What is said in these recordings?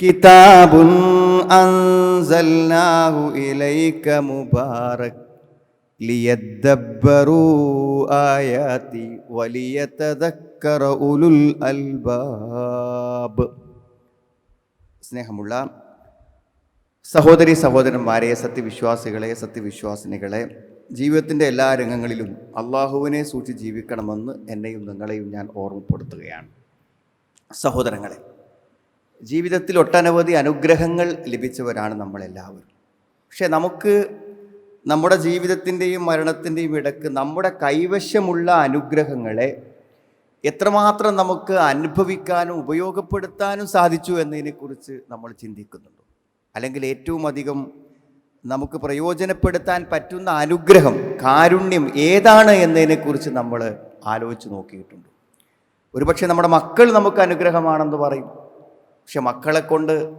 كتاب أنزلناه إليك مبارك ليدبروا آياتي وليتذكر أولو الألباب സ്നേഹമുള്ള സഹോദരി സഹോദരന്മാരെ സത്യവിശ്വാസികളെ സത്യവിശ്വാസിനികളെ ജീവിതത്തിൻ്റെ എല്ലാ രംഗങ്ങളിലും അള്ളാഹുവിനെ സൂക്ഷിച്ച് ജീവിക്കണമെന്ന് എന്നെയും നിങ്ങളെയും ഞാൻ ഓർമ്മപ്പെടുത്തുകയാണ് സഹോദരങ്ങളെ ജീവിതത്തിൽ ഒട്ടനവധി അനുഗ്രഹങ്ങൾ ലഭിച്ചവരാണ് നമ്മളെല്ലാവരും. പക്ഷേ നമുക്ക് നമ്മുടെ ജീവിതത്തിന്റെയും മരണത്തിന്റെയും ഇടയ്ക്ക് നമ്മുടെ കൈവശമുള്ള അനുഗ്രഹങ്ങളെ എത്രമാത്രം നമുക്ക് അനുഭവിക്കാനും ഉപയോഗപ്പെടുത്താനും സാധിച്ചു എന്നതിനെക്കുറിച്ച് നമ്മൾ ചിന്തിക്കുന്നുണ്ട്. അല്ലെങ്കിൽ ഏറ്റവും അധികം നമുക്ക് പ്രയോജനപ്പെടുത്താൻ പറ്റുന്ന അനുഗ്രഹം കാരുണ്യം ഏതാണ് എന്നതിനെക്കുറിച്ച് നമ്മൾ ആലോചിച്ച് നോക്കിയിട്ടുണ്ട്. ഒരുപക്ഷെ നമ്മുടെ മക്കൾ നമുക്ക് അനുഗ്രഹമാണെന്ന് പറയും. പക്ഷെ മക്കളെ കൊണ്ട്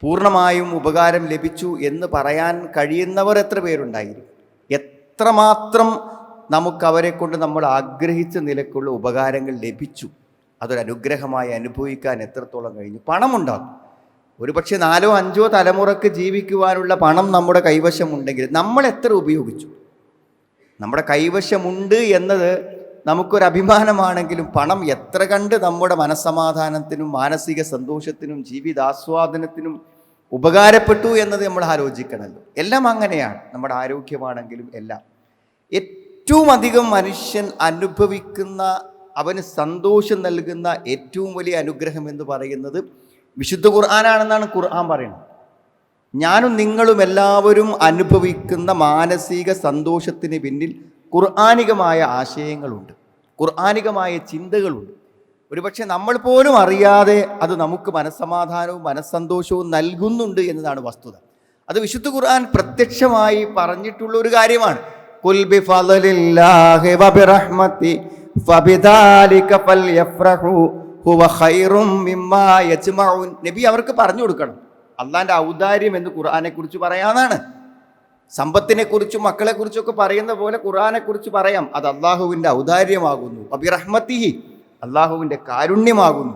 പൂർണമായും ഉപകാരം ലഭിച്ചു എന്ന് പറയാൻ കഴിയുന്നവർ എത്ര പേരുണ്ടായിരിക്കും? എത്രമാത്രം നമുക്കവരെ കൊണ്ട് നമ്മൾ ആഗ്രഹിച്ച നിലക്കുള്ള ഉപകാരങ്ങൾ ലഭിച്ചു? അതൊരനുഗ്രഹമായി അനുഭവിക്കാൻ എത്രത്തോളം കഴിഞ്ഞു? പണമുണ്ടാകും ഒരുപക്ഷെ നാലോ അഞ്ചോ തലമുറയ്ക്ക് ജീവിക്കുവാനുള്ള പണം നമ്മുടെ കൈവശമുണ്ടെങ്കിൽ നമ്മൾ എത്ര ഉപയോഗിച്ചു? നമ്മുടെ കൈവശമുണ്ട് എന്നത് നമുക്കൊരു അഭിമാനമാണെങ്കിലും പണം എത്ര കണ്ട് നമ്മുടെ മനസ്സമാധാനത്തിനും മാനസിക സന്തോഷത്തിനും ജീവിതാസ്വാദനത്തിനും ഉപകാരപ്പെട്ടു എന്നത് നമ്മൾ ആലോചിക്കണമല്ലോ എല്ലാം അങ്ങനെയാണ്. നമ്മുടെ ആരോഗ്യമാണെങ്കിലും എല്ലാം. ഏറ്റവും അധികം മനുഷ്യൻ അനുഭവിക്കുന്ന അവന് സന്തോഷം നൽകുന്ന ഏറ്റവും വലിയ അനുഗ്രഹം എന്ന് പറയുന്നത് വിശുദ്ധ ഖുർആാനാണെന്നാണ് ഖുർആൻ പറയുന്നത്. ഞാനും നിങ്ങളും എല്ലാവരും അനുഭവിക്കുന്ന മാനസിക സന്തോഷത്തിന് പിന്നിൽ ഖുർആാനികമായ ആശയങ്ങളുണ്ട്. ഖുർആാനികമായ ചിന്തകളുണ്ട്. ഒരുപക്ഷെ നമ്മൾ പോലും അറിയാതെ അത് നമുക്ക് മനസ്സമാധാനവും മനസ്സന്തോഷവും നൽകുന്നുണ്ട് എന്നതാണ് വസ്തുത. അത് വിശുദ്ധ ഖുർആൻ പ്രത്യക്ഷമായി പറഞ്ഞിട്ടുള്ള ഒരു കാര്യമാണ്. "ഖുൽ ബിഫളലില്ലാഹി വബിറഹ്മതി ഫബിദാലിക ഫൽയഫ്റഹു ഹുവ ഖൈറും മിമ്മാ യജ്മഊൻ. നബി അവർക്ക് പറഞ്ഞു കൊടുക്കണം. അള്ളാന്റെ ഔദാര്യം എന്ന് ഖുർആനെ കുറിച്ച് പറയാനാണ്. സമ്പത്തിനെ കുറിച്ചും മക്കളെ കുറിച്ചൊക്കെ പറയുന്ന പോലെ ഖുർആനെ കുറിച്ച് പറയാം. അത് അള്ളാഹുവിന്റെ ഔദാര്യമാകുന്നു. അബിറഹ്മത്തിഹി അള്ളാഹുവിന്റെ കാരുണ്യമാകുന്നു.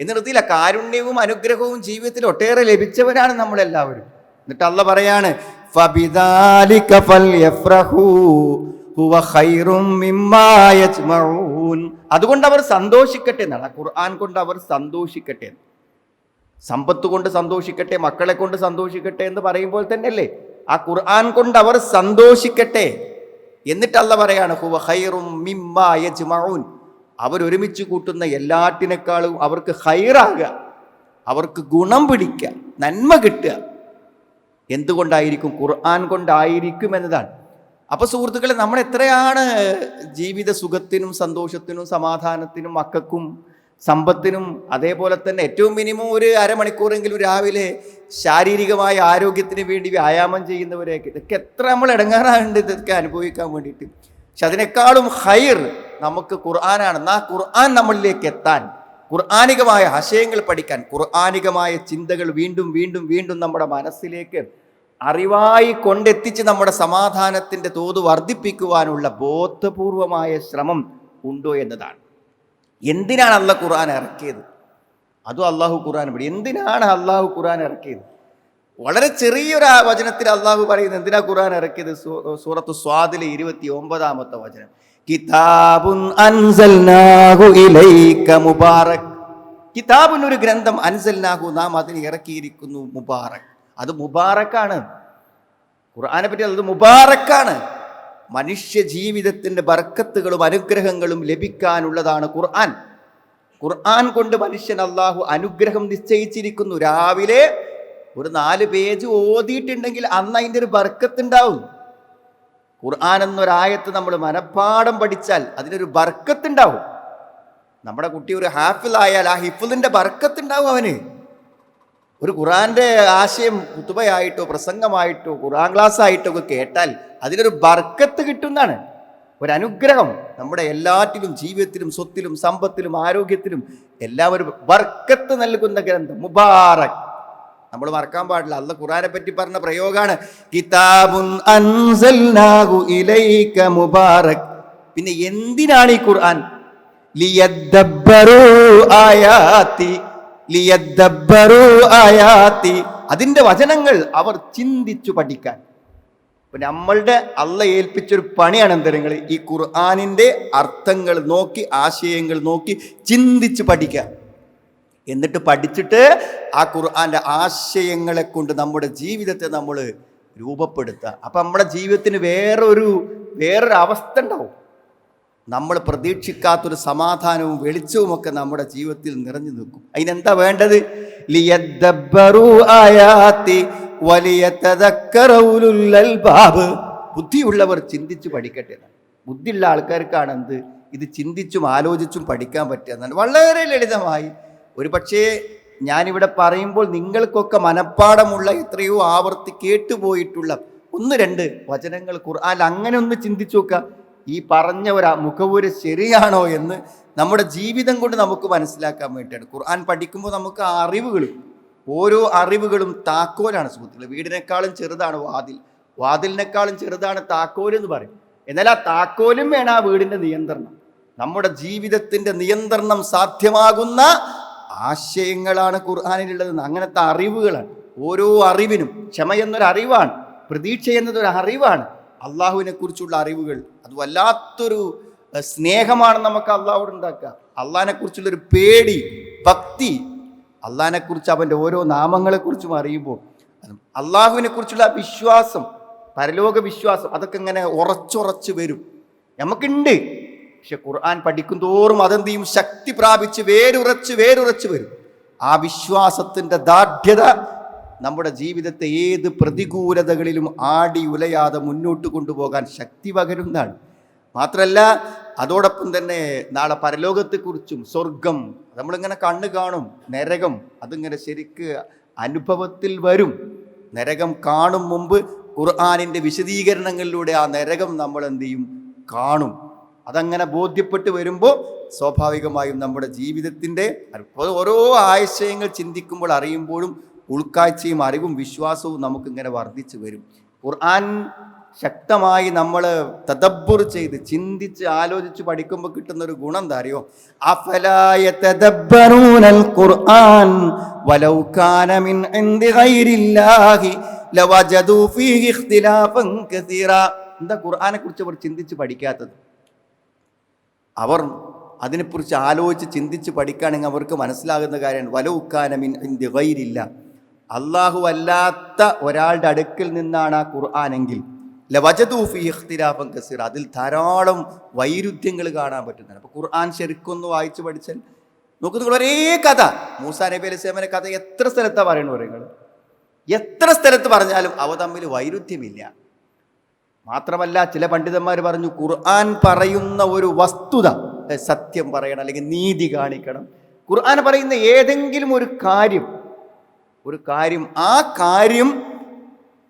എന്നിടത്തില്ല കാരുണ്യവും അനുഗ്രഹവും ജീവിതത്തിൽ ഒട്ടേറെ ലഭിച്ചവരാണ് നമ്മളെല്ലാവരും. എന്നിട്ട് അല്ല പറയാണ് അതുകൊണ്ട് അവർ സന്തോഷിക്കട്ടെ എന്നാണ്. ഖുർആൻ കൊണ്ട് അവർ സന്തോഷിക്കട്ടെ. സമ്പത്ത് കൊണ്ട് സന്തോഷിക്കട്ടെ മക്കളെ കൊണ്ട് സന്തോഷിക്കട്ടെ എന്ന് പറയുമ്പോൾ തന്നെയല്ലേ? ആ ഖുർആൻ കൊണ്ട് അവർ സന്തോഷിക്കട്ടെ. എന്നിട്ട് പറയാണ് ഹുവ ഹൈറും ഒരുമിച്ച് കൂട്ടുന്ന എല്ലാറ്റിനേക്കാളും അവർക്ക് ഹൈറാകുക അവർക്ക് ഗുണം പിടിക്കുക നന്മ കിട്ടുക. എന്തുകൊണ്ടായിരിക്കും? ഖുർആൻ കൊണ്ടായിരിക്കും എന്നതാണ്. അപ്പൊ സുഹൃത്തുക്കളെ നമ്മൾ എത്രയാണ് ജീവിത സുഖത്തിനും സന്തോഷത്തിനും സമാധാനത്തിനും മക്കൾക്കും സമ്പത്തിനും അതേപോലെ തന്നെ ഏറ്റവും മിനിമം ഒരു അരമണിക്കൂറെങ്കിലും രാവിലെ ശാരീരികമായ ആരോഗ്യത്തിന് വേണ്ടി വ്യായാമം ചെയ്യുന്നവരെയൊക്കെ ഇതൊക്കെ എത്ര നമ്മൾ ഇടങ്ങാറാണ്ട് ഇതൊക്കെ അനുഭവിക്കാൻ വേണ്ടിയിട്ട്. പക്ഷെ അതിനേക്കാളും ഹൈർ നമുക്ക് ഖുർആനാണ്. ആ ഖുർആൻ നമ്മളിലേക്ക് എത്താൻ ഖുർആാനികമായ ആശയങ്ങൾ പഠിക്കാൻ ഖുർആാനികമായ ചിന്തകൾ വീണ്ടും വീണ്ടും വീണ്ടും നമ്മുടെ മനസ്സിലേക്ക് അറിവായി കൊണ്ടെത്തിച്ച് നമ്മുടെ സമാധാനത്തിന്റെ തോത് വർദ്ധിപ്പിക്കുവാനുള്ള ബോധപൂർവമായ ശ്രമം ഉണ്ടോ എന്നതാണ്. എന്തിനാണ് അല്ല ഖുർആൻ ഇറക്കിയത്? അതും അള്ളാഹു ഖുർആൻ പിടി. എന്തിനാണ് അള്ളാഹു ഖുർആൻ ഇറക്കിയത്? വളരെ ചെറിയൊരു വചനത്തിൽ അള്ളാഹു പറയുന്നത് എന്തിനാ ഖുർആൻ ഇറക്കിയത്? സൂറത്ത് സ്വാദിലെ ഇരുപത്തി ഒമ്പതാമത്തെ വചനം. കിതാബുൻ അൻസൽനാഹു ഇലൈക മുബാറക്. കിതാബുൻ ഒരു ഗ്രന്ഥം അൻസൽനാഹു നാം അതിന് ഇറക്കിയിരിക്കുന്നു മുബാറക്. അത് മുബാറക്കാണ്. ഖുർആനെ പറ്റി അത് മുബാറക്കാണ്. മനുഷ്യ ജീവിതത്തിന്റെ ബർക്കത്തുകളും അനുഗ്രഹങ്ങളും ലഭിക്കാനുള്ളതാണ് ഖുർആൻ. ഖുർആൻ കൊണ്ട് മനുഷ്യൻ അള്ളാഹു അനുഗ്രഹം നിശ്ചയിച്ചിരിക്കുന്നു. രാവിലെ ഒരു നാല് പേജ് ഓതിയിട്ടുണ്ടെങ്കിൽ അന്ന് അതിന്റെ ഒരു ബർക്കത്തുണ്ടാവും. ഖുർആൻ എന്നൊരായത്ത് നമ്മൾ മനഃപ്പാടം പഠിച്ചാൽ അതിനൊരു ബർക്കത്തുണ്ടാവും. നമ്മുടെ കുട്ടി ഒരു ഹാഫിലായാൽ ആ ഹിഫിലിന്റെ ബർക്കത്തുണ്ടാവും അവന്. ഒരു ഖുറാന്റെ ആശയം കുത്തുബയായിട്ടോ പ്രസംഗമായിട്ടോ ഖുറാൻ ക്ലാസ് ആയിട്ടോ ഒക്കെ കേട്ടാൽ അതിനൊരു ബർക്കത്ത് കിട്ടുന്നതാണ്. ഒരനുഗ്രഹം. നമ്മുടെ എല്ലാറ്റിലും ജീവിതത്തിലും സ്വത്തിലും സമ്പത്തിലും ആരോഗ്യത്തിലും എല്ലാം ഒരു ബർക്കത്ത് നൽകുന്ന ഗ്രന്ഥം. മുബാറക്. നമ്മൾ മറക്കാൻ പാടില്ല. അല്ല ഖുറാനെ പറ്റി പറഞ്ഞ പ്രയോഗമാണ് കിതാബുൻ അൻസൽനാഹു ഇലൈക മുബാറക്. പിന്നെ എന്തിനാണ് ഈ ഖുർആൻ? അതിന്റെ വചനങ്ങൾ അവർ ചിന്തിച്ചു പഠിക്കാൻ. ഇപ്പൊ നമ്മളുടെ അള്ള ഏൽപ്പിച്ചൊരു പണിയാണ് എന്തരങ്ങൾ ഈ ഖുർആാനിന്റെ അർത്ഥങ്ങൾ നോക്കി ആശയങ്ങൾ നോക്കി ചിന്തിച്ച് പഠിക്കുക. എന്നിട്ട് പഠിച്ചിട്ട് ആ ഖുർആാന്റെ ആശയങ്ങളെ കൊണ്ട് നമ്മുടെ ജീവിതത്തെ നമ്മൾ രൂപപ്പെടുത്തുക. അപ്പം നമ്മുടെ ജീവിതത്തിന് വേറൊരു വേറൊരു അവസ്ഥ ഉണ്ടാവും. നമ്മൾ പ്രതീക്ഷിക്കാത്തൊരു സമാധാനവും വെളിച്ചവും ഒക്കെ നമ്മുടെ ജീവിതത്തിൽ നിറഞ്ഞു നിൽക്കും. അതിനെന്താ വേണ്ടത്? ഉലുൽ അൽബാബ്. ബുദ്ധിയുള്ളവർ ചിന്തിച്ച് പഠിക്കട്ടെ. ബുദ്ധിയുള്ള ആൾക്കാർക്കാണ് എന്ത്? ഇത് ചിന്തിച്ചും ആലോചിച്ചും പഠിക്കാൻ പറ്റുക വളരെ ലളിതമായി. ഒരു പക്ഷേ ഞാനിവിടെ പറയുമ്പോൾ നിങ്ങൾക്കൊക്കെ മനഃപ്പാടമുള്ള എത്രയോ ആവർത്തി കേട്ടുപോയിട്ടുള്ള ഒന്ന് രണ്ട് വചനങ്ങൾ ഖുർആൻ അങ്ങനെ ഒന്ന് ചിന്തിച്ചു നോക്കുക. ഈ പറഞ്ഞ ഒരു മുഖവുര് ശരിയാണോ എന്ന് നമ്മുടെ ജീവിതം കൊണ്ട് നമുക്ക് മനസ്സിലാക്കാൻ വേണ്ടിയാണ് ഖുർആൻ പഠിക്കുമ്പോൾ നമുക്ക് അറിവുകൾ ഓരോ അറിവുകളും താക്കോലാണ് സുഹൃത്തുക്കളെ. വീടിനേക്കാളും ചെറുതാണ് വാതിൽ. വാതിലിനേക്കാളും ചെറുതാണ് താക്കോൽ എന്ന് പറയും. എന്നാൽ ആ താക്കോലും വേണം ആ വീടിന്റെ നിയന്ത്രണം. നമ്മുടെ ജീവിതത്തിന്റെ നിയന്ത്രണം സാധ്യമാകുന്ന ആശയങ്ങളാണ് ഖുർആാനിലുള്ളത് അങ്ങനത്തെ അറിവുകളാണ്. ഓരോ അറിവിനും ക്ഷമ എന്നൊരു അറിവാണ് പ്രതീക്ഷ എന്നതൊരു അറിവാണ് അള്ളാഹുവിനെ കുറിച്ചുള്ള അറിവുകൾ. അത് വല്ലാത്തൊരു സ്നേഹമാണ് നമുക്ക് അള്ളാഹുവിടെ ഉണ്ടാക്കുക അള്ളാഹിനെ കുറിച്ചുള്ളൊരു പേടി ഭക്തി അള്ളാഹിനെ കുറിച്ച് അവന്റെ ഓരോ നാമങ്ങളെക്കുറിച്ചും അറിയുമ്പോൾ അള്ളാഹുവിനെ കുറിച്ചുള്ള വിശ്വാസം പരലോക വിശ്വാസം അതൊക്കെ ഇങ്ങനെ ഉറച്ചുറച്ച് വരും. നമുക്കുണ്ട്. പക്ഷെ ഖുർആൻ പഠിക്കും തോറും അതെന്ത് ചെയ്യും? ശക്തി പ്രാപിച്ച് വേരുറച്ച് വേരുറച്ച് വരും. ആ വിശ്വാസത്തിന്റെ ദാർഢ്യത നമ്മുടെ ജീവിതത്തെ ഏത് പ്രതികൂലതകളിലും ആടി ഉലയാതെ മുന്നോട്ട് കൊണ്ടുപോകാൻ ശക്തി പകരുന്നതാണ്. മാത്രമല്ല അതോടൊപ്പം തന്നെ നാളെ പരലോകത്തെക്കുറിച്ചും സ്വർഗം നമ്മളിങ്ങനെ കണ്ണ് കാണും നരകം അതിങ്ങനെ ശരിക്ക് അനുഭവത്തിൽ വരും. നരകം കാണും മുമ്പ് ഖുർആാനിന്റെ വിശദീകരണങ്ങളിലൂടെ ആ നരകം നമ്മൾ എന്ത് ചെയ്യും? കാണും. അതങ്ങനെ ബോധ്യപ്പെട്ട് വരുമ്പോൾ സ്വാഭാവികമായും നമ്മുടെ ജീവിതത്തിന്റെ ഓരോ ആശയങ്ങൾ ചിന്തിക്കുമ്പോൾ അറിയുമ്പോഴും ഉൾക്കാഴ്ചയും അറിവും വിശ്വാസവും നമുക്കിങ്ങനെ വർദ്ധിച്ചു വരും. ഖുർആൻ ശക്തമായി നമ്മൾ തദബ്ബുർ ചെയ്ത് ചിന്തിച്ച് ആലോചിച്ച് പഠിക്കുമ്പോൾ കിട്ടുന്ന ഒരു ഗുണം എന്താ അറിയോ? അഫലായ തദബ്ബറൂനൽ ഖുർആൻ വലൗ കാന മിൻ ഇൻദി ലവജദു ഫീഹി ഇഖ്തിലാഫൻ കസീറ. എന്താ ഖുർആനെ കുറിച്ച് അവർ ചിന്തിച്ച് പഠിക്കാത്തത്? അവർ അതിനെക്കുറിച്ച് ആലോചിച്ച് ചിന്തിച്ച് പഠിക്കുകയാണെങ്കിൽ അവർക്ക് മനസ്സിലാകുന്ന കാര്യമാണ്. വലവുക്കാനമിൻ ഗൈരില്ല. അള്ളാഹു അല്ലാത്ത ഒരാളുടെ അടുക്കിൽ നിന്നാണ് ആ ഖുർആാനെങ്കിൽ ലവജദൂഫി കസീർ അതിൽ ധാരാളം വൈരുദ്ധ്യങ്ങൾ കാണാൻ പറ്റുന്നതാണ് അപ്പോൾ ഖുർആൻ ശരിക്കൊന്ന് വായിച്ച് പഠിച്ചാൽ നോക്കൂ നിങ്ങൾ ഒരേ കഥ. മൂസാ നബി അലൈഹി കഥ എത്ര സ്ഥലത്താണ് പറയുന്നത് പറയുന്നത്? എത്ര സ്ഥലത്ത് പറഞ്ഞാലും അവ തമ്മിൽ വൈരുദ്ധ്യമില്ല. മാത്രമല്ല ചില പണ്ഡിതന്മാർ പറഞ്ഞു ഖുർആൻ പറയുന്ന ഒരു വസ്തുത സത്യം പറയണം അല്ലെങ്കിൽ നീതി കാണിക്കണം. ഖുർആൻ പറയുന്ന ഏതെങ്കിലും ഒരു കാര്യം ഒരു കാര്യം ആ കാര്യം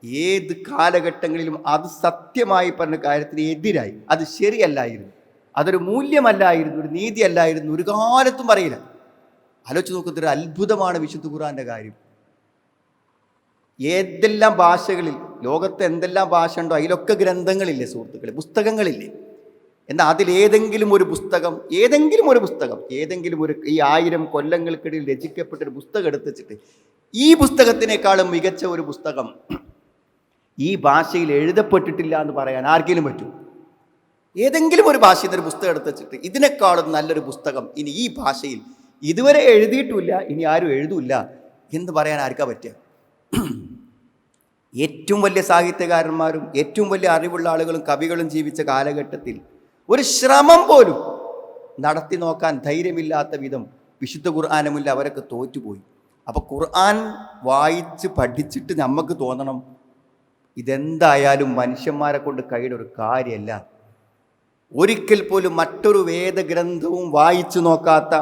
ഏത് കാലഘട്ടങ്ങളിലും അത് സത്യമായി പറഞ്ഞ കാര്യത്തിന് എതിരായി. അത് ശരിയല്ലായിരുന്നു. അതൊരു മൂല്യമല്ലായിരുന്നു ഒരു നീതി അല്ലായിരുന്നു ഒരു കാലത്തും പറയില്ല. ആലോചിച്ച് നോക്കുന്ന ഒരു അത്ഭുതമാണ് വിശുദ്ധ ഖുറാന്റെ കാര്യം. ഏതെല്ലാം ഭാഷകളിൽ ലോകത്ത് എന്തെല്ലാം ഭാഷ ഉണ്ടോ അതിലൊക്കെ ഗ്രന്ഥങ്ങളില്ലേ സുഹൃത്തുക്കളെ? പുസ്തകങ്ങളില്ലേ? എന്നാൽ അതിലേതെങ്കിലും ഒരു പുസ്തകം ഏതെങ്കിലും ഒരു പുസ്തകം ഏതെങ്കിലും ഒരു ഈ ആയിരം കൊല്ലങ്ങൾക്കിടയിൽ രചിക്കപ്പെട്ട ഒരു പുസ്തകം എടുത്തു വെച്ചിട്ട് ഈ പുസ്തകത്തിനേക്കാളും മികച്ച ഒരു പുസ്തകം ഈ ഭാഷയിൽ എഴുതപ്പെട്ടിട്ടില്ല എന്ന് പറയാൻ ആർക്കെങ്കിലും പറ്റും? ഏതെങ്കിലും ഒരു ഭാഷയിൽ നിന്ന് ഒരു പുസ്തകം എടുത്ത് വെച്ചിട്ട് ഇതിനേക്കാളും നല്ലൊരു പുസ്തകം ഇനി ഈ ഭാഷയിൽ ഇതുവരെ എഴുതിയിട്ടില്ല ഇനി ആരും എഴുതൂല്ല എന്ന് പറയാൻ ആർക്കാ പറ്റുക? ഏറ്റവും വലിയ സാഹിത്യകാരന്മാരും ഏറ്റവും വലിയ അറിവുള്ള ആളുകളും കവികളും ജീവിച്ച കാലഘട്ടത്തിൽ ഒരു ശ്രമം പോലും നടത്തി നോക്കാൻ ധൈര്യമില്ലാത്ത വിധം വിശുദ്ധ ഖുർആാനുമില്ല അവരൊക്കെ തോറ്റുപോയി. അപ്പോൾ ഖുർആൻ വായിച്ച് പഠിച്ചിട്ട് നമുക്ക് തോന്നണം ഇതെന്തായാലും മനുഷ്യന്മാരെ കൊണ്ട് കഴിയുടെ ഒരു കാര്യമല്ല. ഒരിക്കൽ പോലും മറ്റൊരു വേദഗ്രന്ഥവും വായിച്ചു നോക്കാത്ത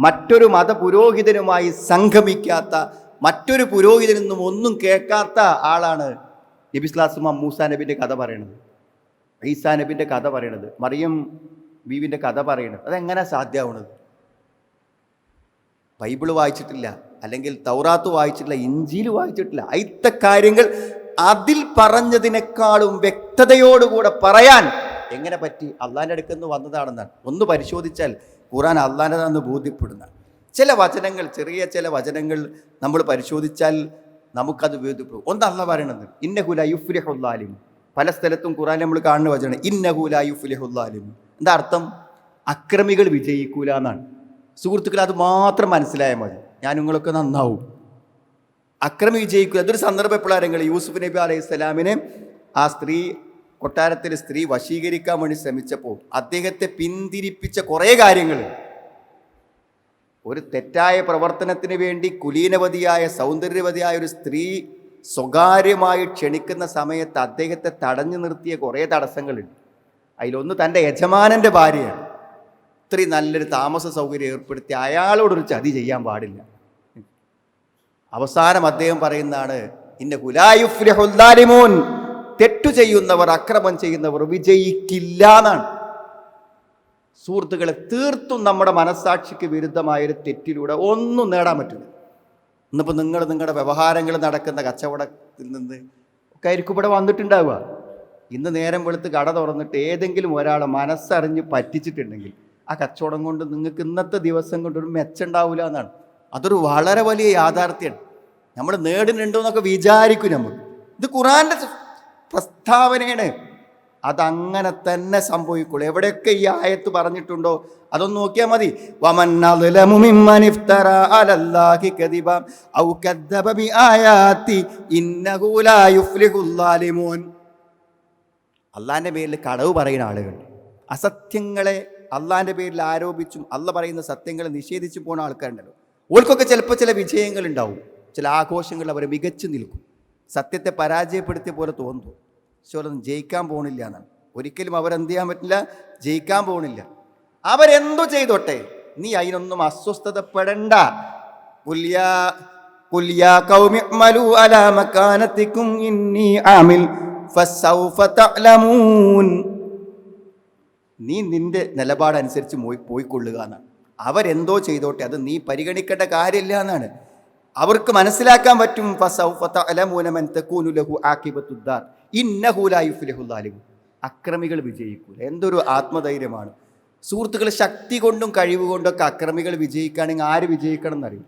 മറ്റൊരു മതപുരോഹിതനുമായി സംഗമിക്കാത്ത മറ്റൊരു പുരോഹിതനിൽ നിന്നും ഒന്നും കേൾക്കാത്ത ആളാണ് നബിസ്ലാസുമ മൂസാ നബിന്റെ കഥ പറയണത്. ഈസാ നബിന്റെ കഥ പറയണത്. മറിയം ബീവിന്റെ കഥ പറയണത്. അതെങ്ങനെ സാധ്യമാവണത് ബൈബിൾ വായിച്ചിട്ടില്ല. അല്ലെങ്കിൽ തൗറാത്ത് വായിച്ചിട്ടില്ല. ഇഞ്ചിയിൽ വായിച്ചിട്ടില്ല. അയിത്ത കാര്യങ്ങൾ അതിൽ പറഞ്ഞതിനേക്കാളും വ്യക്തതയോടുകൂടെ പറയാൻ എങ്ങനെ പറ്റി? അള്ളാന്റെ അടുക്കൽ നിന്ന് വന്നതാണെന്നാണ്. ഒന്ന് പരിശോധിച്ചാൽ ഖുറാൻ അള്ളാന്റെതാണെന്ന് ബോധ്യപ്പെടുന്ന ചില വചനങ്ങൾ ചെറിയ ചില വചനങ്ങൾ നമ്മൾ പരിശോധിച്ചാൽ നമുക്കത് ബോധ്യപ്പെടും. ഒന്ന് അള്ള പറയണത് ഇന്നഹുല യുഫ്ലിഹുല്ലാലിം പല സ്ഥലത്തും ഖുറാൻ നമ്മൾ കാണുന്ന വചനം ഇന്നഹുല യുഫ്ലിഹുല്ലാലിം എന്താ അർത്ഥം? അക്രമികൾ വിജയിക്കൂല എന്നാണ്. സുഹൃത്തുക്കൾ അത് മാത്രം മനസ്സിലായാൽ മതി. ഞാൻ നിങ്ങളൊക്കെ നന്നാവും. അക്രമി വിജയിക്കുക. അതൊരു സന്ദർഭം എപ്പോഴാരെങ്കിൽ യൂസുഫ് നബി അലൈഹി സ്വലാമിനെ ആ സ്ത്രീ കൊട്ടാരത്തിൽ സ്ത്രീ വശീകരിക്കാൻ വേണ്ടി ശ്രമിച്ചപ്പോൾ അദ്ദേഹത്തെ പിന്തിരിപ്പിച്ച കുറേ കാര്യങ്ങൾ. ഒരു തെറ്റായ പ്രവർത്തനത്തിന് വേണ്ടി കുലീനവതിയായ സൗന്ദര്യവതിയായ ഒരു സ്ത്രീ സ്വകാര്യമായി ക്ഷണിക്കുന്ന സമയത്ത് അദ്ദേഹത്തെ തടഞ്ഞു നിർത്തിയ കുറേ തടസ്സങ്ങളുണ്ട്. അതിലൊന്ന് തന്റെ യജമാനന്റെ ഭാര്യയാണ്. ഇത്രയും നല്ലൊരു താമസ സൗകര്യം ഏർപ്പെടുത്തി അയാളോടൊരു ചതി ചെയ്യാൻ പാടില്ല. അവസാനം അദ്ദേഹം പറയുന്നതാണ് ഇന്ന കുലായുഫ്ലിഹുല്ലാലിമോൻ തെറ്റു ചെയ്യുന്നവർ അക്രമം ചെയ്യുന്നവർ വിജയിക്കില്ല എന്നാണ്. സുഹൃത്തുക്കളെ തീർത്തും നമ്മുടെ മനസ്സാക്ഷിക്ക് വിരുദ്ധമായൊരു തെറ്റിലൂടെ ഒന്നും നേടാൻ പറ്റില്ല. ഇന്നിപ്പോൾ നിങ്ങൾ നിങ്ങളുടെ വ്യവഹാരങ്ങൾ നടക്കുന്ന കച്ചവടത്തിൽ നിന്ന് ഒക്കെ ആയിരിക്കും ഇവിടെ വന്നിട്ടുണ്ടാവുക. ഇന്ന് നേരം വെളുത്ത് കട തുറന്നിട്ട് ഏതെങ്കിലും ഒരാളെ മനസ്സറിഞ്ഞ് പറ്റിച്ചിട്ടുണ്ടെങ്കിൽ ആ കച്ചവടം കൊണ്ട് നിങ്ങൾക്ക് ഇന്നത്തെ ദിവസം കൊണ്ടൊരു മെച്ചുണ്ടാവില്ല എന്നാണ്. അതൊരു വളരെ വലിയ യാഥാർത്ഥ്യമാണ്. നമ്മൾ നേടുന്നുണ്ടോ എന്നൊക്കെ വിചാരിക്കും നമ്മൾ. ഇത് ഖുറാന്റെ പ്രസ്താവനയാണ്. അതങ്ങനെ തന്നെ സംഭവിക്കുള്ളൂ. എവിടെയൊക്കെ ഈ ആയത്ത് പറഞ്ഞിട്ടുണ്ടോ അതൊന്ന് നോക്കിയാൽ മതി. അള്ളാന്റെ പേരിൽ കടവ് പറയുന്ന ആളുകൾ. അസത്യങ്ങളെ അള്ളാന്റെ പേരിൽ ആരോപിച്ചും അള്ള പറയുന്ന സത്യങ്ങളെ നിഷേധിച്ചു പോണ ആൾക്കാരുണ്ടല്ലോ. ഓൾക്കൊക്കെ ചിലപ്പോൾ ചില വിജയങ്ങൾ ഉണ്ടാവും ചില ആഘോഷങ്ങൾ അവർ മികച്ചു നിൽക്കും. സത്യത്തെ പരാജയപ്പെടുത്തിയ പോലെ തോന്നുന്നു. പക്ഷെ അവരൊന്നും ജയിക്കാൻ പോകണില്ല എന്നാണ്. ഒരിക്കലും അവരെന്ത് ചെയ്യാൻ പറ്റില്ല? ജയിക്കാൻ പോകണില്ല അവരെന്തോ ചെയ്തോട്ടെ? നീ അതിനൊന്നും അസ്വസ്ഥതപ്പെടണ്ട. കൗമി മലു ഇന്നി ആമിൽ നീ നിന്റെ നിലപാടനുസരിച്ച് പോയി പോയിക്കൊള്ളുക എന്നാണ്. അവരെന്തോ ചെയ്തോട്ടെ അത് നീ പരിഗണിക്കേണ്ട കാര്യമില്ല എന്നാണ്. അവർക്ക് മനസ്സിലാക്കാൻ പറ്റും അക്രമികൾ വിജയിക്കൂല. എന്തൊരു ആത്മധൈര്യമാണ്. സുഹൃത്തുക്കൾ ശക്തി കൊണ്ടും കഴിവ് കൊണ്ടൊക്കെ അക്രമികൾ വിജയിക്കുകയാണെങ്കിൽ ആര് വിജയിക്കണം എന്നറിയും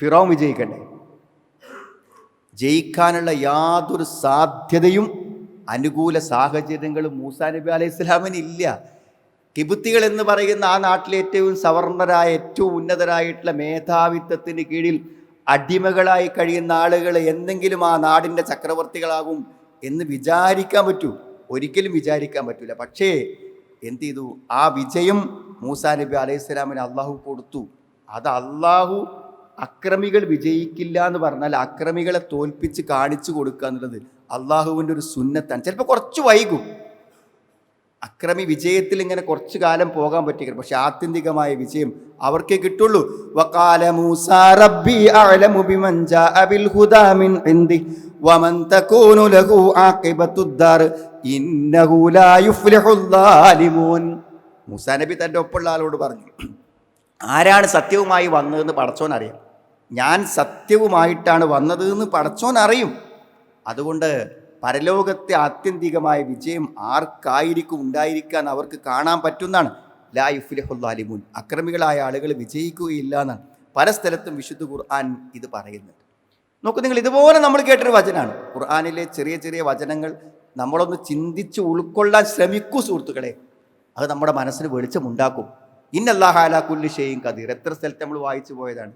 ഫിറോ വിജയിക്കണ്ടേ? ജയിക്കാനുള്ള യാതൊരു സാധ്യതയും അനുകൂല സാഹചര്യങ്ങളും മൂസാ നബി അലൈഹി ഇല്ല. കിബുത്തികൾ എന്ന് പറയുന്ന ആ നാട്ടിലെ ഏറ്റവും സവർണരായ ഏറ്റവും ഉന്നതരായിട്ടുള്ള മേധാവിത്വത്തിന് കീഴിൽ അടിമകളായി കഴിയുന്ന ആളുകൾ എന്തെങ്കിലും ആ നാടിന്റെ ചക്രവർത്തികളാകും എന്ന് വിചാരിക്കാൻ പറ്റൂ. ഒരിക്കലും വിചാരിക്കാൻ പറ്റില്ല പക്ഷേ എന്ത് ചെയ്തു? ആ വിജയം മൂസാ നബി അലൈഹി സ്വലാമിന് അള്ളാഹു കൊടുത്തു. അത് അള്ളാഹു അക്രമികൾ വിജയിക്കില്ല എന്ന് പറഞ്ഞാൽ അക്രമികളെ തോൽപ്പിച്ച് കാണിച്ചു കൊടുക്കുക എന്നുള്ളത് അള്ളാഹുവിന്റെ ഒരു സുന്നത്താണ്. ചിലപ്പോൾ കുറച്ച് വൈകും. അക്രമി വിജയത്തിൽ ഇങ്ങനെ കുറച്ചു കാലം പോകാൻ പറ്റിയ പക്ഷെ ആത്യന്തികമായ വിജയം അവർക്കേ കിട്ടുള്ളൂ. വഖാല മൂസ ബിമൻ ഹുദാ മിൻ ഇന്ദി ലഹു നബി തന്റെ ഒപ്പമുള്ള ആളോട് പറഞ്ഞു ആരാണ് സത്യവുമായി വന്നതെന്ന് പടച്ചോൻ അറിയാം. ഞാൻ സത്യവുമായിട്ടാണ് വന്നത് എന്ന് പടച്ചോൻ അതുകൊണ്ട് പരലോകത്തെ ആത്യന്തികമായ വിജയം ആർക്കായിരിക്കും ഉണ്ടായിരിക്കാൻ അവർക്ക് കാണാൻ പറ്റുന്നതാണ്. ലാ യുഫ്ലിഹുല്ലാലിമുൻ അക്രമികളായ ആളുകൾ വിജയിക്കുകയില്ല എന്നാണ് പല സ്ഥലത്തും വിശുദ്ധ ഖുർആൻ ഇത് പറയുന്നുണ്ട്. നോക്കൂ നിങ്ങൾ ഇതുപോലെ നമ്മൾ കേട്ടൊരു വചനമാണ്. ഖുർആാനിലെ ചെറിയ ചെറിയ വചനങ്ങൾ നമ്മളൊന്ന് ചിന്തിച്ച് ഉൾക്കൊള്ളാൻ ശ്രമിക്കൂ സുഹൃത്തുക്കളെ. അത് നമ്മുടെ മനസ്സിന് വെളിച്ചമുണ്ടാക്കും ഇന്നല്ലാഹാലാക്കുല്ലി ഷെയ്യും കദീർ എത്ര സ്ഥലത്ത് നമ്മൾ വായിച്ചു പോയതാണ്.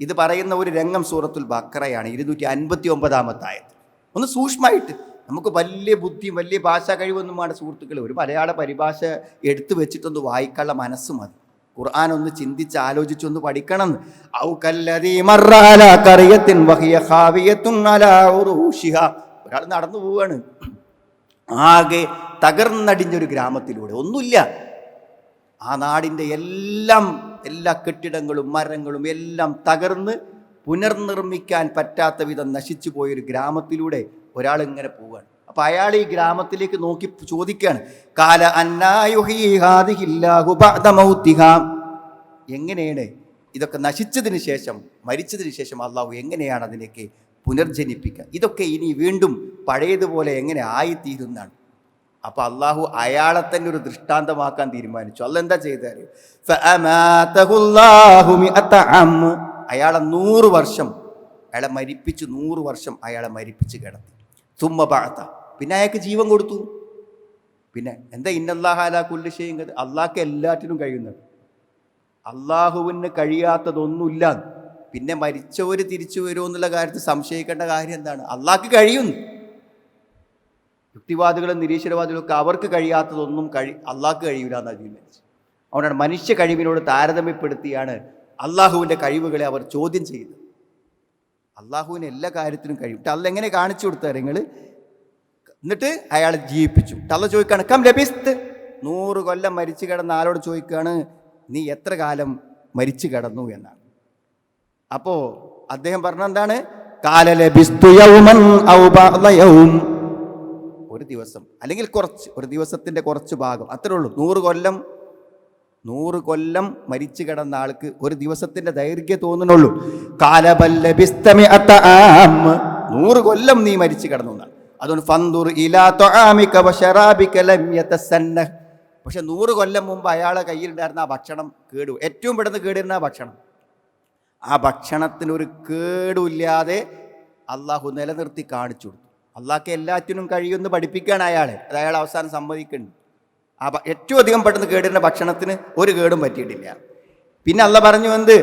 ഇത് പറയുന്ന ഒരു രംഗം സൂറത്തുൽ ബക്കറയാണ് ഇരുന്നൂറ്റി അൻപത്തി ഒമ്പതാമത്തായത് ഒന്ന് സൂക്ഷ്മമായിട്ട് നമുക്ക് വലിയ ബുദ്ധിയും വലിയ ഭാഷാ കഴിവൊന്നും വേണ്ട സുഹൃത്തുക്കളെ. ഒരു മലയാള പരിഭാഷ എടുത്തു വെച്ചിട്ടൊന്ന് വായിക്കാനുള്ള മനസ്സ് മതി. ഖുർആൻ ഒന്ന് ചിന്തിച്ച് ആലോചിച്ചൊന്ന് പഠിക്കണം. ഒരാൾ നടന്നു പോവുകയാണ് ആകെ തകർന്നടിഞ്ഞൊരു ഗ്രാമത്തിലൂടെ. ഒന്നുമില്ല. ആ നാടിന്റെ എല്ലാം എല്ലാ കെട്ടിടങ്ങളും മരങ്ങളും എല്ലാം തകർന്ന് പുനർനിർമ്മിക്കാൻ പറ്റാത്ത വിധം നശിച്ചു പോയൊരു ഗ്രാമത്തിലൂടെ ഒരാൾ ഇങ്ങനെ പോവുകയാണ്. അപ്പം അയാൾ ഈ ഗ്രാമത്തിലേക്ക് നോക്കി ചോദിക്കുകയാണ് കാല എങ്ങനെയാണ് ഇതൊക്കെ നശിച്ചതിന് ശേഷം മരിച്ചതിന് ശേഷം അള്ളാഹു എങ്ങനെയാണ് അതിലേക്ക് പുനർജനിപ്പിക്കുക? ഇതൊക്കെ ഇനി വീണ്ടും പഴയതുപോലെ എങ്ങനെ ആയിത്തീരുന്നതാണ്? അപ്പോൾ അള്ളാഹു അയാളെ തന്നെ ഒരു ദൃഷ്ടാന്തമാക്കാൻ തീരുമാനിച്ചു. അല്ല എന്താ ചെയ്താൽ അയാളെ നൂറ് വർഷം അയാളെ മരിപ്പിച്ച് നൂറ് വർഷം അയാളെ മരിപ്പിച്ച് കിടത്തി. തുമ്മ പാഴത്ത പിന്നെ അയാൾക്ക് ജീവൻ കൊടുത്തു. പിന്നെ എന്താ ഇന്നല്ലാഹാല കുല്ലുശയും അള്ളാഹ്ക്ക് എല്ലാറ്റിനും കഴിയുന്നത്. അള്ളാഹുവിന് കഴിയാത്തതൊന്നുമില്ല. പിന്നെ മരിച്ചവർ തിരിച്ചു വരുമോ എന്നുള്ള കാര്യത്തിൽ സംശയിക്കേണ്ട കാര്യം എന്താണ്? അള്ളാഹ്ക്ക് കഴിയുന്നു. യുക്തിവാദികളും നിരീശ്വരവാദികളും ഒക്കെ അവർക്ക് കഴിയാത്തതൊന്നും കഴി അള്ളാഹ്ക്ക് കഴിയില്ല എന്നാണ് തീരുമാനിച്ചത്. അതുകൊണ്ടാണ് മനുഷ്യ കഴിവിനോട് താരതമ്യപ്പെടുത്തിയാണ് അള്ളാഹുവിന്റെ കഴിവുകളെ അവർ ചോദ്യം ചെയ്ത്. അള്ളാഹുവിന് എല്ലാ കാര്യത്തിനും കഴിയും. എങ്ങനെ കാണിച്ചു കൊടുത്ത നിങ്ങൾ എന്നിട്ട് അയാളെ ജീവിപ്പിച്ചു. അള്ള ചോദിക്കാണ് കം ലഭിസ്ത്. നൂറ് കൊല്ലം മരിച്ചു കിടന്ന ആളോട് ചോദിക്കുകയാണ് നീ എത്ര കാലം മരിച്ചു കിടന്നു? എന്നാണ്. അപ്പോൾ അദ്ദേഹം പറഞ്ഞ എന്താണ്? ഒരു ദിവസം അല്ലെങ്കിൽ കുറച്ച് ഒരു ദിവസത്തിന്റെ കുറച്ച് ഭാഗം അത്രേ ഉള്ളൂ. നൂറ് കൊല്ലം നൂറ് കൊല്ലം മരിച്ചു കിടന്ന ആൾക്ക് ഒരു ദിവസത്തിന്റെ ദൈർഘ്യം തോന്നുന്നുള്ളൂ. നൂറ് കൊല്ലം നീ മരിച്ചു കിടന്നു അതുകൊണ്ട് പക്ഷെ നൂറ് കൊല്ലം മുമ്പ് അയാളെ കയ്യിലുണ്ടായിരുന്ന ആ ഭക്ഷണം കേടു. ഏറ്റവും പെട്ടെന്ന് കേടിരുന്ന ആ ഭക്ഷണം. ആ ഭക്ഷണത്തിനൊരു കേടുമില്ലാതെ അള്ളാഹു നിലനിർത്തി കാണിച്ചു കൊടുത്തു. അള്ളാഹ്ക്ക് എല്ലാറ്റിനും കഴിയുമെന്ന് പഠിപ്പിക്കുകയാണ് അയാളെ. അത് അയാൾ അവസാനം സമ്മതിക്കുന്നുണ്ട്. ആ ഏറ്റവും അധികം പെട്ടെന്ന് കേടിന്റെ ഭക്ഷണത്തിന് ഒരു കേടും പറ്റിയിട്ടില്ല. പിന്നെ അല്ല പറഞ്ഞു എന്ത്?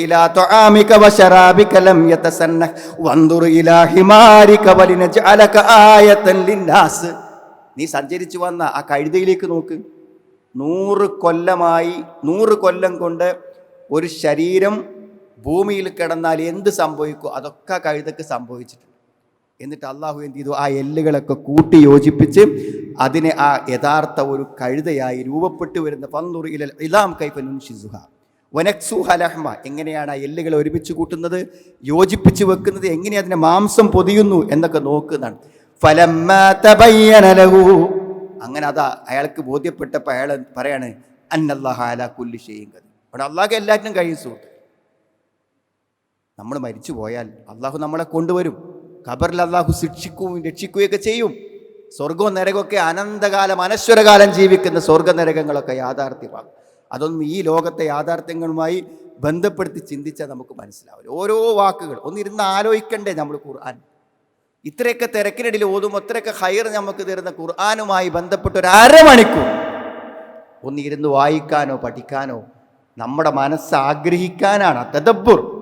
ഇലാ തുആമിക വശറാബിക ലം ആയതൻ നീ സഞ്ചരിച്ചു വന്ന ആ കഴുതയിലേക്ക് നോക്ക്. നൂറ് കൊല്ലമായി നൂറ് കൊല്ലം കൊണ്ട് ഒരു ശരീരം ഭൂമിയിൽ കിടന്നാൽ എന്ത് സംഭവിക്കും? അതൊക്കെ കഴുതക്ക് സംഭവിച്ചിട്ടുണ്ട്. എന്നിട്ട് അള്ളാഹു എന്ത് ചെയ്തു? ആ എല്ലുകളൊക്കെ കൂട്ടി യോജിപ്പിച്ച് അതിനെ ആ യഥാർത്ഥ ഒരു കഴുതയായി രൂപപ്പെട്ടു വരുന്ന പന്തുർ ഇലൽ ഇലാം കൈഫനുഷിസുഹ വനക്സുഹ ലഹ്മ. എങ്ങനെയാണ് ആ എല്ലുകൾ ഒരുമിച്ച് കൂട്ടുന്നത്? യോജിപ്പിച്ച് വെക്കുന്നത് എങ്ങനെ അതിനെ മാംസം പൊതിയുന്നു എന്നൊക്കെ നോക്കുന്നതാണ്. തബയ്യന അങ്ങനെ അതാ അയാൾക്ക് ബോധ്യപ്പെട്ടപ്പോൾ അയാൾ പറയാണ് അന്നല്ലാഹാല കുല്ലി ചെയ്യുന്നത് അവിടെ അള്ളാഹ് എല്ലാറ്റിനും കഴിയും സുഹൃത്ത് നമ്മൾ മരിച്ചു പോയാൽ അള്ളാഹു നമ്മളെ കൊണ്ടുവരും. ഖബറിൽ അള്ളാഹു ശിക്ഷിക്കുകയും രക്ഷിക്കുകയൊക്കെ ചെയ്യും. സ്വർഗവും നരകമൊക്കെ അനന്തകാലം അനശ്വരകാലം ജീവിക്കുന്ന സ്വർഗ നരകങ്ങളൊക്കെ യാഥാർത്ഥ്യമാകും. അതൊന്നും ഈ ലോകത്തെ യാഥാർത്ഥ്യങ്ങളുമായി ബന്ധപ്പെടുത്തി ചിന്തിച്ചാൽ നമുക്ക് മനസ്സിലാവില്ല. ഓരോ വാക്കുകൾ ഒന്നിരുന്ന് ആലോചിക്കണ്ടേ നമ്മൾ ഖുർആൻ? ഇത്രയൊക്കെ തിരക്കിനിടയിൽ ഓതും അത്രയൊക്കെ ഹയർ നമുക്ക് തരുന്ന ഖുർആാനുമായി ബന്ധപ്പെട്ട ഒരു അരമണിക്കൂർ ഒന്നിരുന്ന് വായിക്കാനോ പഠിക്കാനോ നമ്മുടെ മനസ്സ് ആഗ്രഹിക്കാനാണ് തദബ്ബുർ.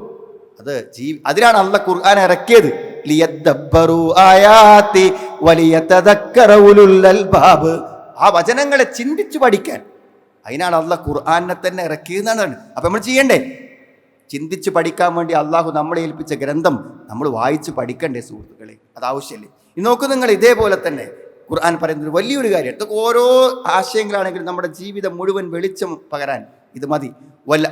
അത് ജീ അതിനാണ് അള്ള ഖുർആൻ ഇറക്കിയത്. ലിയദ്ദബ്ബറു ആയാതി വലിയതദക്കറ ഉലുൽ അൽബാബ് ആ വചനങ്ങളെ ചിന്തിച്ചു പഠിക്കാൻ. അതിനാണ് അള്ളാഹ് ഖുർആാനെ തന്നെ ഇറക്കിയതെന്നാണ്. അപ്പൊ നമ്മൾ ചെയ്യണ്ടേ? ചിന്തിച്ച് പഠിക്കാൻ വേണ്ടി അള്ളാഹു നമ്മളെ ഏൽപ്പിച്ച ഗ്രന്ഥം നമ്മൾ വായിച്ചു പഠിക്കണ്ടേ സുഹൃത്തുക്കളെ? അത് ആവശ്യമല്ലേ ഇനി നോക്കൂ നിങ്ങൾ ഇതേപോലെ തന്നെ ഖുർആൻ പറയുന്നത് വലിയൊരു കാര്യം. ഇതൊക്കെ ഓരോ ആശയങ്ങളാണെങ്കിലും നമ്മുടെ ജീവിതം മുഴുവൻ വെളിച്ചം പകരാൻ ഇത് മതി. വൽ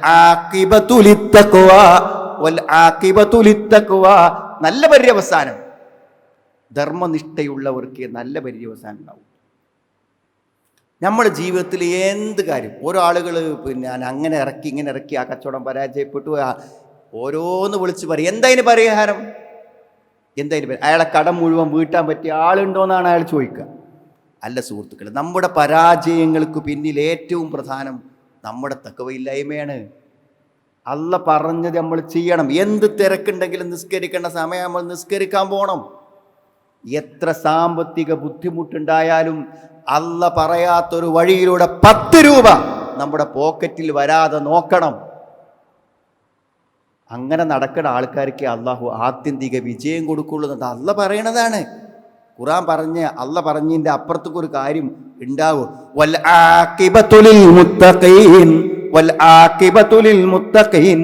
നല്ല പര്യവസാനം. ധർമ്മനിഷ്ഠയുള്ളവർക്ക് നല്ല പര്യവസാനം ഉണ്ടാവും. നമ്മുടെ ജീവിതത്തിൽ എന്ത് കാര്യം ഓരോ ആളുകൾ പിന്നെ അങ്ങനെ ഇറക്കി ഇങ്ങനെ ഇറക്കി ആ കച്ചവടം പരാജയപ്പെട്ടു ഓരോന്ന് വിളിച്ച് പറയും എന്താ പരിഹാരം? എന്താ പരി- അയാളെ കടം മുഴുവൻ വീട്ടാൻ പറ്റിയ ആളുണ്ടോയെന്നാണ് അയാൾ ചോദിക്കുക. അല്ല സുഹൃത്തുക്കൾ നമ്മുടെ പരാജയങ്ങൾക്ക് പിന്നിൽ ഏറ്റവും പ്രധാനം നമ്മുടെ തക്കവയില്ലായ്മയാണ്. അല്ല പറഞ്ഞത് നമ്മൾ ചെയ്യണം. എന്ത് തിരക്കുണ്ടെങ്കിലും നിസ്കരിക്കേണ്ട സമയം നമ്മൾ നിസ്കരിക്കാൻ പോകണം എത്ര സാമ്പത്തിക ബുദ്ധിമുട്ടുണ്ടായാലും അല്ല പറയാത്തൊരു വഴിയിലൂടെ പത്ത് രൂപ നമ്മുടെ പോക്കറ്റിൽ വരാതെ നോക്കണം. അങ്ങനെ നടക്കുന്ന ആൾക്കാർക്ക് അള്ളാഹു ആത്യന്തിക വിജയം കൊടുക്കുള്ളൂ അല്ല പറയണതാണ്. ഖുറാൻ പറഞ്ഞ് അല്ല പറഞ്ഞതിന്റെ അപ്പുറത്തേക്കൊരു കാര്യം ഉണ്ടാവും മുത്തഖീൻ.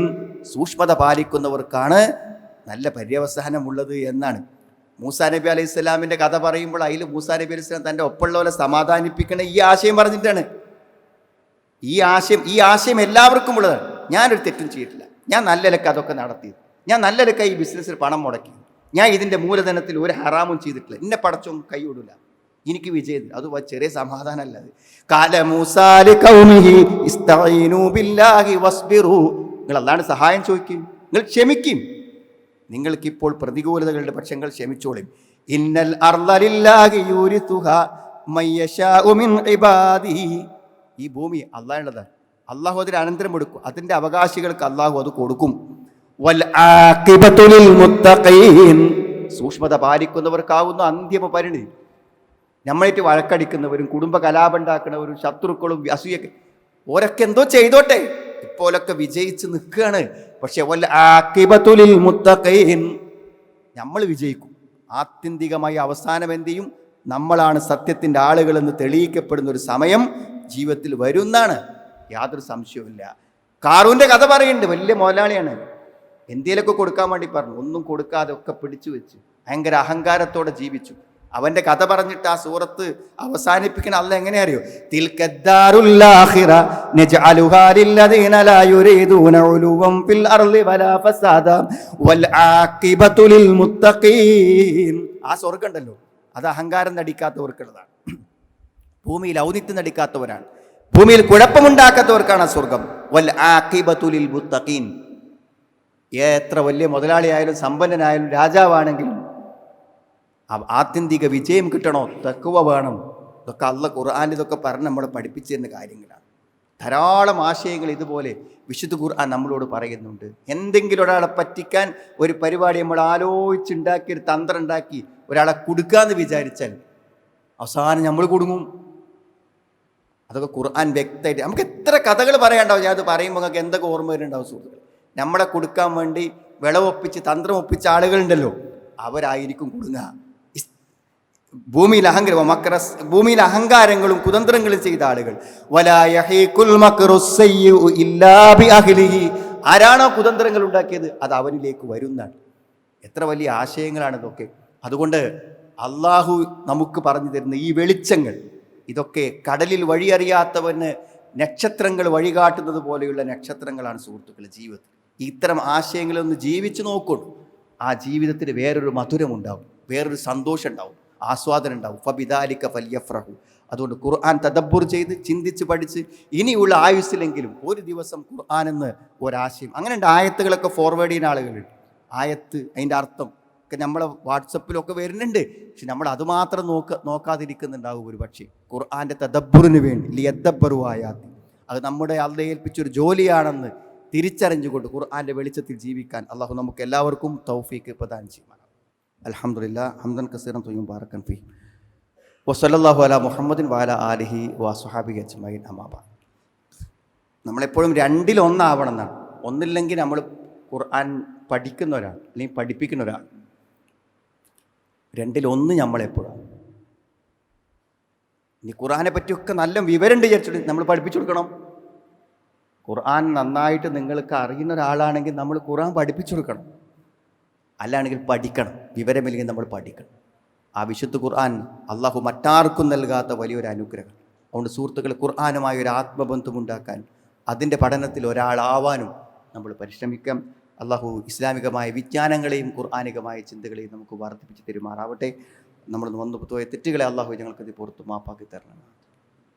സൂക്ഷ്മത പാലിക്കുന്നവർക്കാണ് നല്ല പര്യവസാനമുള്ളത് എന്നാണ്. മൂസാ നബി അലൈഹി സ്വലാമിന്റെ കഥ പറയുമ്പോൾ അതിൽ മൂസാ നബി അലൈഹി സ്വലാം തന്റെ ഒപ്പമുള്ളവരെ സമാധാനിപ്പിക്കണ ഈ ആശയം പറഞ്ഞിട്ടാണ്. ഈ ആശയം ഈ ആശയം എല്ലാവർക്കും ഉള്ളതാണ് ഞാനൊരു തെറ്റും ചെയ്തിട്ടില്ല. ഞാൻ നല്ല അതൊക്കെ നടത്തിയത് ഞാൻ നല്ല ഈ ബിസിനസ്സിൽ പണം മുടക്കി. ഞാൻ ഇതിന്റെ മൂലധനത്തിൽ ഒരു ഹറാമും ചെയ്തിട്ടില്ല. എന്നെ പടച്ചും കൈവിടില്ല എനിക്ക് വിജയം. അത് ചെറിയ സമാധാനമല്ല അത്. കാല മൂസാലി കൗമിഹി ഇസ്തഈനു ബില്ലാഹി വസ്ബിറു. നിങ്ങൾ അതാണ് സഹായം ചോദിക്കും. നിങ്ങൾ ക്ഷമിക്കും. നിങ്ങൾക്കിപ്പോൾ പ്രതികൂലതകളുടെ പക്ഷങ്ങൾ ക്ഷമിച്ചോളും. ഇന്നൽ അർളലില്ലാഹി യൂരിതുഹ മയ്യശാഉ മിൻ ഇബാദി. ഈ ഭൂമി അള്ളാഹുള്ളതാണ് അള്ളാഹു അതിന് അനന്തരം കൊടുക്കും അതിന്റെ അവകാശികൾക്ക് അള്ളാഹു അത് കൊടുക്കും. വൽ മുത്തഖീൻ. സൂക്ഷ്മത പാലിക്കുന്നവർക്കാവുന്ന അന്തിമ പരിണതി. നമ്മളേറ്റ് വഴക്കടിക്കുന്നവരും കുടുംബ കലാപം ഉണ്ടാക്കുന്നവരും ശത്രുക്കളും അസൂയൊക്കെ ഓരൊക്കെ എന്തോ ചെയ്തോട്ടെ. ഇപ്പോലൊക്കെ വിജയിച്ച് നിൽക്കുകയാണ്. പക്ഷെ ആഖിബത്തു മുത്തഖീൻ നമ്മൾ വിജയിക്കും. ആത്യന്തികമായി അവസാനം എന്ത് ചെയ്യും? നമ്മളാണ് സത്യത്തിന്റെ ആളുകളെന്ന് തെളിയിക്കപ്പെടുന്ന ഒരു സമയം ജീവിതത്തിൽ വരുന്നാണ്. യാതൊരു സംശയവുമില്ല. കാറൂന്റെ കഥ പറയുന്നുണ്ട് വലിയ മുതലാളിയാണ് എന്തേലൊക്കെ കൊടുക്കാൻ വേണ്ടി പറഞ്ഞു. ഒന്നും കൊടുക്കാതെ ഒക്കെ പിടിച്ചു വെച്ചു ഭയങ്കര അഹങ്കാരത്തോടെ ജീവിച്ചു. അവന്റെ കഥ പറഞ്ഞിട്ട് ആ സൂറത്ത് അവസാനിപ്പിക്കണ അല്ല എങ്ങനെ അറിയോ ആ സ്വർഗം ഉണ്ടല്ലോ അത് അഹങ്കാരം നടിക്കാത്തവർക്കുള്ളതാണ്. ഭൂമിയിൽ ഔന്നിത്യം നടിക്കാത്തവരാണ്. ഭൂമിയിൽ കുഴപ്പമുണ്ടാക്കാത്തവർക്കാണ് ആ സ്വർഗം വൽ ആക്കിബത്തുലിൽ ലിൽ മുത്തഖീൻ. എത്ര വലിയ മുതലാളിയായാലും സമ്പന്നനായാലും രാജാവാണെങ്കിലും ആത്യന്തിക വിജയം കിട്ടണോ? തക്കുവ വേണം. ഇതൊക്കെ അല്ല ഖുർആൻ ഇതൊക്കെ പറഞ്ഞ് നമ്മളെ പഠിപ്പിച്ചു തരുന്ന കാര്യങ്ങളാണ്. ധാരാളം ആശയങ്ങൾ ഇതുപോലെ വിശുദ്ധ ഖുർആൻ നമ്മളോട് പറയുന്നുണ്ട്. എന്തെങ്കിലും ഒരാളെ പറ്റിക്കാൻ ഒരു പരിപാടി നമ്മൾ ആലോചിച്ചുണ്ടാക്കി ഒരു തന്ത്രം ഉണ്ടാക്കി ഒരാളെ കൊടുക്കാന്ന് വിചാരിച്ചാൽ അവസാനം നമ്മൾ കൊടുങ്ങും. അതൊക്കെ ഖുർആൻ വ്യക്തമായിട്ട് നമുക്ക് എത്ര കഥകൾ പറയാണ്ടാവും ഞാൻ അത് പറയുമ്പോൾ നിങ്ങൾക്ക് എന്തൊക്കെ ഓർമ്മ വരുന്നുണ്ടാവും സുഹൃത്തുക്കൾ നമ്മളെ കൊടുക്കാൻ വേണ്ടി വിളവൊപ്പിച്ച് തന്ത്രം ഒപ്പിച്ച ആളുകളുണ്ടല്ലോ. അവരായിരിക്കും കൊടുങ്ങുക. ഭൂമിയിൽ അഹങ്കാരം മക്ര ഭൂമിയിൽ അഹങ്കാരങ്ങളും കുതന്ത്രങ്ങളും ചെയ്ത ആളുകൾ. ആരാണോ കുതന്ത്രങ്ങൾ ഉണ്ടാക്കിയത്? അത് അവനിലേക്ക് വരുന്നതാണ്. എത്ര വലിയ ആശയങ്ങളാണ് ഇതൊക്കെ. അതുകൊണ്ട് അള്ളാഹു നമുക്ക് പറഞ്ഞു തരുന്ന ഈ വെളിച്ചങ്ങൾ ഇതൊക്കെ കടലിൽ വഴിയറിയാത്തവന് നക്ഷത്രങ്ങൾ വഴികാട്ടുന്നത് പോലെയുള്ള നക്ഷത്രങ്ങളാണ് സുഹൃത്തുക്കളെ ജീവിതത്തിൽ. ഇത്തരം ആശയങ്ങളൊന്ന് ജീവിച്ചു നോക്കുള്ളൂ ആ ജീവിതത്തിന് വേറൊരു മധുരമുണ്ടാവും വേറൊരു സന്തോഷം ഉണ്ടാവും ആസ്വാദനം ഉണ്ടാവും. ഫബിദാലിക്ക ഫല്യഫ്രഹു അതുകൊണ്ട് ഖുർആൻ തദബ്ബുർ ചെയ്ത് ചിന്തിച്ച് പഠിച്ച് ഇനിയുള്ള ആയുസ്സിലെങ്കിലും ഒരു ദിവസം ഖുർആൻ എന്ന് ഒരാശയം. അങ്ങനെ ഉണ്ട് ആയത്തുകളൊക്കെ ഫോർവേഡ് ചെയ്യുന്ന ആളുകളുണ്ട്. ആയത്ത് അതിന്റെ അർത്ഥം ഒക്കെ നമ്മളെ വാട്സപ്പിലൊക്കെ വരുന്നുണ്ട്. പക്ഷെ നമ്മൾ അതുമാത്രം നോക്ക നോക്കാതിരിക്കുന്നുണ്ടാവും ഒരു പക്ഷേ ഖുർആന്റെ തദബ്ബുറിന് വേണ്ടി. ലിയദ്ദബ്ബറു ആയാത്തി. അത് നമ്മുടെ അള്ള ഏൽപ്പിച്ചൊരു ജോലിയാണെന്ന് തിരിച്ചറിഞ്ഞുകൊണ്ട് ഖുർആന്റെ വെളിച്ചത്തിൽ ജീവിക്കാൻ അള്ളാഹു നമുക്ക് എല്ലാവർക്കും തൗഫീക്ക് പ്രദാനം ചെയ്യുമാണ് അലഹമുല്ല ഹംദൻ കസീറൻ തൊയ്യും ബാറക്കൻ ഫി. വസല്ലാഹു അല മുഹമ്മദിൻ വാല ആലിഹി വാസുഹാബി അജ്മൈൻ അമാബ നമ്മളെപ്പോഴും രണ്ടിലൊന്നാവണം എന്നാണ് ഒന്നില്ലെങ്കിൽ നമ്മൾ ഖുർആൻ പഠിക്കുന്ന ഒരാൾ അല്ലെങ്കിൽ പഠിപ്പിക്കുന്ന ഒരാൾ. രണ്ടിലൊന്ന് നമ്മളെപ്പോഴാണ്. ഇനി ഖുർആനെ പറ്റിയൊക്കെ നല്ല വിവരമുണ്ട് വിചാരിച്ചിട്ട് നമ്മൾ പഠിപ്പിച്ചു കൊടുക്കണം. ഖുർആൻ നന്നായിട്ട് നിങ്ങൾക്ക് അറിയുന്ന ഒരാളാണെങ്കിൽ നമ്മൾ ഖുർആൻ പഠിപ്പിച്ചു കൊടുക്കണം. അല്ലാണെങ്കിൽ പഠിക്കണം. വിവരമില്ലെങ്കിൽ നമ്മൾ പഠിക്കണം. ആ വിശുദ്ധ ഖുർആൻ അള്ളാഹു മറ്റാർക്കും നൽകാത്ത വലിയൊരു അനുഗ്രഹം. അതുകൊണ്ട് സുഹൃത്തുക്കൾ ഖുർആാനുമായ ഒരു ആത്മബന്ധമുണ്ടാക്കാൻ അതിന്റെ പഠനത്തിൽ ഒരാളാവാനും നമ്മൾ പരിശ്രമിക്കാം. അള്ളാഹു ഇസ്ലാമികമായ വിജ്ഞാനങ്ങളെയും ഖുർആാനികമായ ചിന്തകളെയും നമുക്ക് വർദ്ധിപ്പിച്ച് തെരുമാറാവട്ടെ. നമ്മൾ വന്നു പോയ തെറ്റുകളെ അള്ളാഹു ഞങ്ങൾക്കത് പുറത്ത് മാപ്പാക്കി തരണം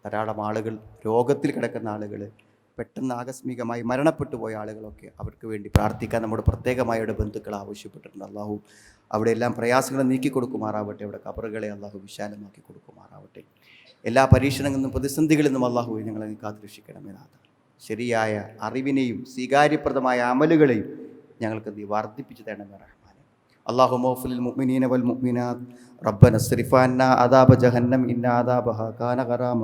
ധാരാളം ആളുകൾ രോഗത്തിൽ കിടക്കുന്ന ആളുകൾ പെട്ടെന്ന് ആകസ്മികമായി മരണപ്പെട്ടു പോയ ആളുകളൊക്കെ അവർക്ക് വേണ്ടി പ്രാർത്ഥിക്കാൻ നമ്മുടെ പ്രത്യേകമായ ഒരു ബന്ധുക്കൾ ആവശ്യപ്പെട്ടിട്ടുണ്ട്. അള്ളാഹു അവിടെ എല്ലാം പ്രയാസങ്ങളെ നീക്കി കൊടുക്കുമാറാവട്ടെ. അവിടെ കബറുകളെ അള്ളാഹു വിശാലമാക്കി കൊടുക്കുമാറാവട്ടെ. എല്ലാ പരീക്ഷണങ്ങളിൽ നിന്നും പ്രതിസന്ധികളിൽ നിന്നും അള്ളാഹു ഞങ്ങളെ കാത്തുരക്ഷിക്കണമേ നാഥ. ശരിയായ അറിവിനെയും സ്വീകാര്യപ്രദമായ അമലുകളെയും ഞങ്ങൾക്ക് നീ വർദ്ധിപ്പിച്ചു തരണമേ റഹ്മാനെ. അള്ളാഹു മോഫുലിൽ മുഅ്മിനീന വൽ മുഅ്മിനാത്ത്. റബ്ബന സ്രിഫാന അദാബ ജഹന്നം ഇന്ന അദാബഹ. കാന ഖറാമ